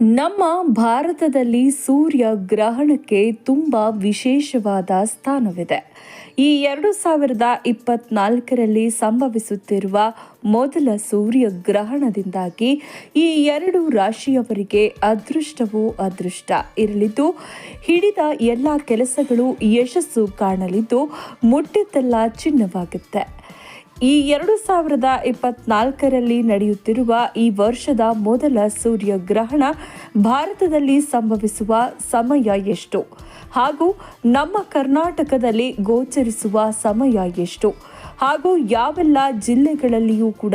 ನಮ್ಮ ಭಾರತದಲ್ಲಿ ಸೂರ್ಯ ಗ್ರಹಣಕ್ಕೆ ತುಂಬ ವಿಶೇಷವಾದ ಸ್ಥಾನವಿದೆ. ಈ ಎರಡು ಸಾವಿರದ ಇಪ್ಪತ್ನಾಲ್ಕರಲ್ಲಿ ಸಂಭವಿಸುತ್ತಿರುವ ಮೊದಲ ಸೂರ್ಯ ಗ್ರಹಣದಿಂದಾಗಿ ಈ ಎರಡು ರಾಶಿಯವರಿಗೆ ಅದೃಷ್ಟವೂ ಅದೃಷ್ಟ ಇರಲಿದ್ದು, ಹಿಡಿದ ಎಲ್ಲ ಕೆಲಸಗಳು ಯಶಸ್ಸು ಕಾಣಲಿದ್ದು ಮುಟ್ಟಿದ್ದೆಲ್ಲ ಚಿನ್ನವಾಗುತ್ತೆ. ಈ ಎರಡು ಸಾವಿರದ ಇಪ್ಪತ್ನಾಲ್ಕರಲ್ಲಿ ನಡೆಯುತ್ತಿರುವ ಈ ವರ್ಷದ ಮೊದಲ ಸೂರ್ಯಗ್ರಹಣ ಭಾರತದಲ್ಲಿ ಸಂಭವಿಸುವ ಸಮಯ ಎಷ್ಟು? ಹಾಗೂ ನಮ್ಮ ಕರ್ನಾಟಕದಲ್ಲಿ ಗೋಚರಿಸುವ ಸಮಯ ಎಷ್ಟು? ಹಾಗೂ ಯಾವೆಲ್ಲ ಜಿಲ್ಲೆಗಳಲ್ಲಿಯೂ ಕೂಡ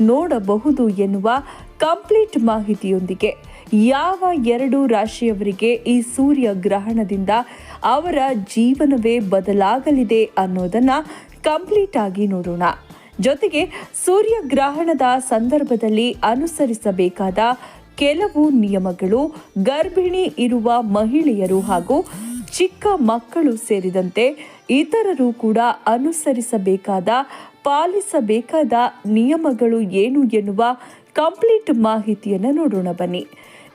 ನೋಡಬಹುದು ಎನ್ನುವ ಕಂಪ್ಲೀಟ್ ಮಾಹಿತಿಯೊಂದಿಗೆ ಯಾವ ಎರಡು ರಾಶಿಯವರಿಗೆ ಈ ಸೂರ್ಯ ಗ್ರಹಣದಿಂದ ಅವರ ಜೀವನವೇ ಬದಲಾಗಲಿದೆ ಅನ್ನೋದನ್ನ ಕಂಪ್ಲೀಟ್ ಆಗಿ ನೋಡೋಣ. ಜೊತೆಗೆ ಸೂರ್ಯಗ್ರಹಣದ ಸಂದರ್ಭದಲ್ಲಿ ಅನುಸರಿಸಬೇಕಾದ ಕೆಲವು ನಿಯಮಗಳು, ಗರ್ಭಿಣಿ ಇರುವ ಮಹಿಳೆಯರು ಹಾಗೂ ಚಿಕ್ಕ ಮಕ್ಕಳು ಸೇರಿದಂತೆ ಇತರರು ಕೂಡ ಅನುಸರಿಸಬೇಕಾದ, ಪಾಲಿಸಬೇಕಾದ ನಿಯಮಗಳು ಏನು ಎನ್ನುವ ಕಂಪ್ಲೀಟ್ ಮಾಹಿತಿಯನ್ನು ನೋಡೋಣ ಬನ್ನಿ.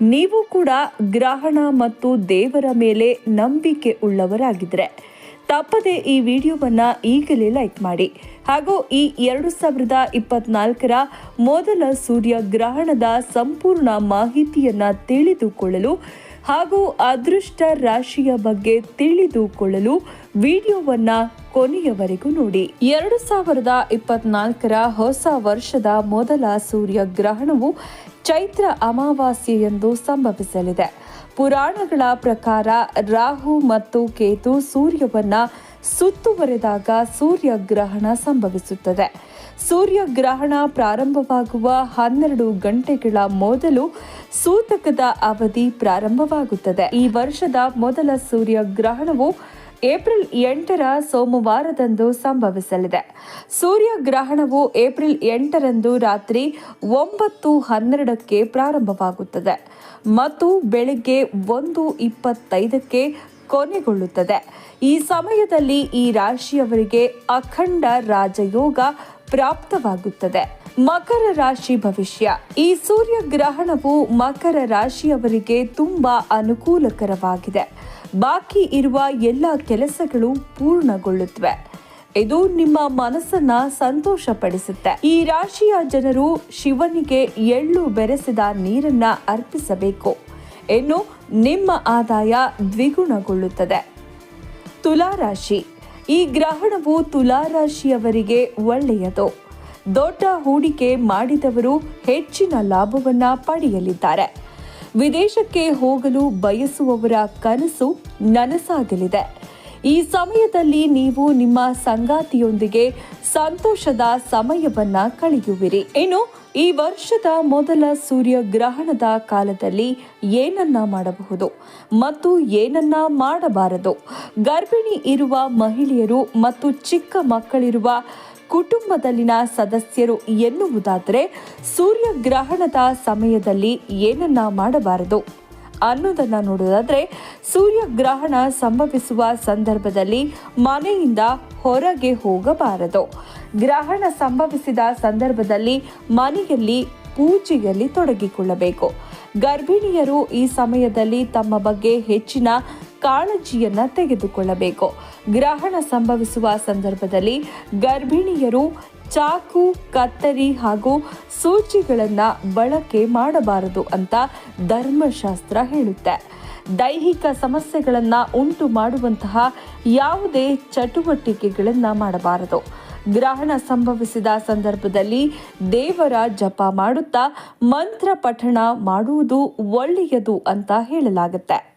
ನೀವು ಕೂಡ ಗ್ರಹಣ ಮತ್ತು ದೇವರ ಮೇಲೆ ನಂಬಿಕೆ ಉಳ್ಳವರಾಗಿದ್ದರೆ ತಪ್ಪದೆ ಈ ವಿಡಿಯೋವನ್ನು ಈಗಲೇ ಲೈಕ್ ಮಾಡಿ. ಹಾಗೂ ಈ ಎರಡು ಸಾವಿರದ ಇಪ್ಪತ್ನಾಲ್ಕರ ಮೊದಲ ಸೂರ್ಯ ಗ್ರಹಣದ ಸಂಪೂರ್ಣ ಮಾಹಿತಿಯನ್ನ ತಿಳಿದುಕೊಳ್ಳಲು ಹಾಗೂ ಅದೃಷ್ಟ ರಾಶಿಯ ಬಗ್ಗೆ ತಿಳಿದುಕೊಳ್ಳಲು ವಿಡಿಯೋವನ್ನ ಕೊನೆಯವರೆಗೂ ನೋಡಿ. ಎರಡು ಸಾವಿರದ ಇಪ್ಪತ್ನಾಲ್ಕರ ಹೊಸ ವರ್ಷದ ಮೊದಲ ಸೂರ್ಯ ಗ್ರಹಣವು ಚೈತ್ರ ಅಮಾವಾಸ್ಯೆಯಂದು ಸಂಭವಿಸಲಿದೆ. ಪುರಾಣಗಳ ಪ್ರಕಾರ ರಾಹು ಮತ್ತು ಕೇತು ಸೂರ್ಯವನ್ನ ಸುತ್ತುವರೆದಾಗ ಸೂರ್ಯಗ್ರಹಣ ಸಂಭವಿಸುತ್ತದೆ. ಸೂರ್ಯಗ್ರಹಣ ಪ್ರಾರಂಭವಾಗುವ ಹನ್ನೆರಡು ಗಂಟೆಗಳ ಮೊದಲು ಸೂತಕದ ಅವಧಿ ಪ್ರಾರಂಭವಾಗುತ್ತದೆ. ಈ ವರ್ಷದ ಮೊದಲ ಸೂರ್ಯ ಗ್ರಹಣವು ಏಪ್ರಿಲ್ ಎಂಟರ ಸೋಮವಾರದಂದು ಸಂಭವಿಸಲಿದೆ. ಸೂರ್ಯಗ್ರಹಣವು ಏಪ್ರಿಲ್ ಎಂಟರಂದು ರಾತ್ರಿ ಒಂಬತ್ತು ಹನ್ನೆರಡಕ್ಕೆ ಪ್ರಾರಂಭವಾಗುತ್ತದೆ ಮತ್ತು ಬೆಳಗ್ಗೆ ಒಂದು ಇಪ್ಪತ್ತೈದಕ್ಕೆ ಕೊನೆಗೊಳ್ಳುತ್ತದೆ. ಈ ಸಮಯದಲ್ಲಿ ಈ ರಾಶಿಯವರಿಗೆ ಅಖಂಡ ರಾಜಯೋಗ ಪ್ರಾಪ್ತವಾಗುತ್ತದೆ. ಮಕರ ರಾಶಿ ಭವಿಷ್ಯ. ಈ ಸೂರ್ಯ ಗ್ರಹಣವು ಮಕರ ರಾಶಿಯವರಿಗೆ ತುಂಬಾ ಅನುಕೂಲಕರವಾಗಿದೆ. ಬಾಕಿ ಇರುವ ಎಲ್ಲ ಕೆಲಸಗಳು ಪೂರ್ಣಗೊಳ್ಳುತ್ತವೆ. ಇದು ನಿಮ್ಮ ಮನಸ್ಸನ್ನ ಸಂತೋಷಪಡಿಸುತ್ತೆ. ಈ ರಾಶಿಯ ಜನರು ಶಿವನಿಗೆ ಎಳ್ಳು ಬೆರೆಸಿದ ನೀರನ್ನ ಅರ್ಪಿಸಬೇಕು. ಇನ್ನು ನಿಮ್ಮ ಆದಾಯ ದ್ವಿಗುಣಗೊಳ್ಳುತ್ತದೆ. ತುಲಾರಾಶಿ. ಈ ಗ್ರಹಣವು ತುಲಾರಾಶಿಯವರಿಗೆ ಒಳ್ಳೆಯದು. ದೊಡ್ಡ ಹೂಡಿಕೆ ಮಾಡಿದವರು ಹೆಚ್ಚಿನ ಲಾಭವನ್ನ ಪಡೆಯಲಿದ್ದಾರೆ. ವಿದೇಶಕ್ಕೆ ಹೋಗಲು ಬಯಸುವವರ ಕನಸು ನನಸಾಗಲಿದೆ. ಈ ಸಮಯದಲ್ಲಿ ನೀವು ನಿಮ್ಮ ಸಂಗಾತಿಯೊಂದಿಗೆ ಸಂತೋಷದ ಸಮಯವನ್ನ ಕಳೆಯುವಿರಿ. ಇನ್ನು ಈ ವರ್ಷದ ಮೊದಲ ಸೂರ್ಯ ಗ್ರಹಣದ ಕಾಲದಲ್ಲಿ ಏನನ್ನ ಮಾಡಬಹುದು? ಮತ್ತು ಏನನ್ನ ಮಾಡಬಾರದು? ಗರ್ಭಿಣಿ ಇರುವ ಮಹಿಳೆಯರು ಮತ್ತು ಚಿಕ್ಕ ಮಕ್ಕಳಿರುವ ಕುಟುಂಬದಲ್ಲಿನ ಸದಸ್ಯರು ಎನ್ನುವುದಾದರೆ ಸೂರ್ಯ ಗ್ರಹಣದ ಸಮಯದಲ್ಲಿ ಏನನ್ನ ಮಾಡಬಾರದು? ಅನ್ನೋದನ್ನ ನೋಡೋದಾದ್ರೆ ಸೂರ್ಯಗ್ರಹಣ ಸಂಭವಿಸುವ ಸಂದರ್ಭದಲ್ಲಿ ಮನೆಯಿಂದ ಹೊರಗೆ ಹೋಗಬಾರದು. ಗ್ರಹಣ ಸಂಭವಿಸಿದ ಸಂದರ್ಭದಲ್ಲಿ ಮನೆಯಲ್ಲಿ ಪೂಜೆಯಲ್ಲಿ ತೊಡಗಿಕೊಳ್ಳಬೇಕು. ಗರ್ಭಿಣಿಯರು ಈ ಸಮಯದಲ್ಲಿ ತಮ್ಮ ಬಗ್ಗೆ ಹೆಚ್ಚಿನ ಕಾಳಜಿಯನ್ನು ತೆಗೆದುಕೊಳ್ಳಬೇಕು. ಗ್ರಹಣ ಸಂಭವಿಸುವ ಸಂದರ್ಭದಲ್ಲಿ ಗರ್ಭಿಣಿಯರು ಚಾಕು, ಕತ್ತರಿ ಹಾಗೂ ಸೂಚಿಗಳನ್ನು ಬಳಕೆ ಮಾಡಬಾರದು ಅಂತ ಧರ್ಮಶಾಸ್ತ್ರ ಹೇಳುತ್ತೆ. ದೈಹಿಕ ಸಮಸ್ಯೆಗಳನ್ನು ಉಂಟು ಮಾಡುವಂತಹ ಯಾವುದೇ ಚಟುವಟಿಕೆಗಳನ್ನು ಮಾಡಬಾರದು. ಗ್ರಹಣ ಸಂಭವಿಸಿದ ಸಂದರ್ಭದಲ್ಲಿ ದೇವರ ಜಪ ಮಾಡುತ್ತಾ ಮಂತ್ರ ಪಠಣ ಮಾಡುವುದು ಒಳ್ಳೆಯದು ಅಂತ ಹೇಳಲಾಗುತ್ತೆ.